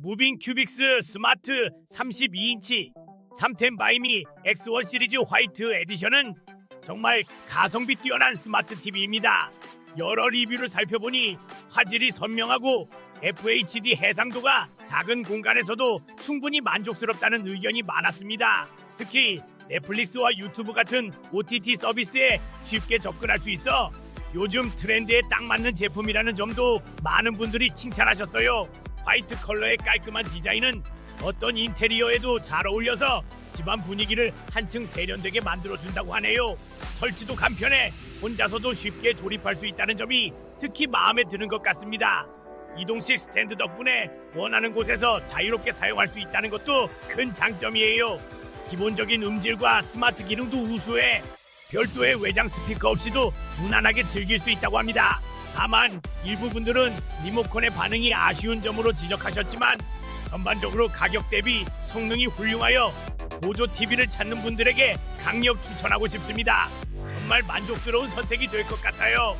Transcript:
무빙 큐빅스 스마트 32인치 3템 바이미 X1 시리즈 화이트 에디션은 정말 가성비 뛰어난 스마트 TV입니다. 여러 리뷰를 살펴보니 화질이 선명하고 FHD 해상도가 작은 공간에서도 충분히 만족스럽다는 의견이 많았습니다. 특히 넷플릭스와 유튜브 같은 OTT 서비스에 쉽게 접근할 수 있어 요즘 트렌드에 딱 맞는 제품이라는 점도 많은 분들이 칭찬하셨어요. 화이트 컬러의 깔끔한 디자인은 어떤 인테리어에도 잘 어울려서 집안 분위기를 한층 세련되게 만들어준다고 하네요. 설치도 간편해 혼자서도 쉽게 조립할 수 있다는 점이 특히 마음에 드는 것 같습니다. 이동식 스탠드 덕분에 원하는 곳에서 자유롭게 사용할 수 있다는 것도 큰 장점이에요. 기본적인 음질과 스마트 기능도 우수해 별도의 외장 스피커 없이도 무난하게 즐길 수 있다고 합니다. 다만 일부 분들은 리모컨의 반응이 아쉬운 점으로 지적하셨지만 전반적으로 가격 대비 성능이 훌륭하여 보조 TV를 찾는 분들에게 강력 추천하고 싶습니다. 정말 만족스러운 선택이 될 것 같아요.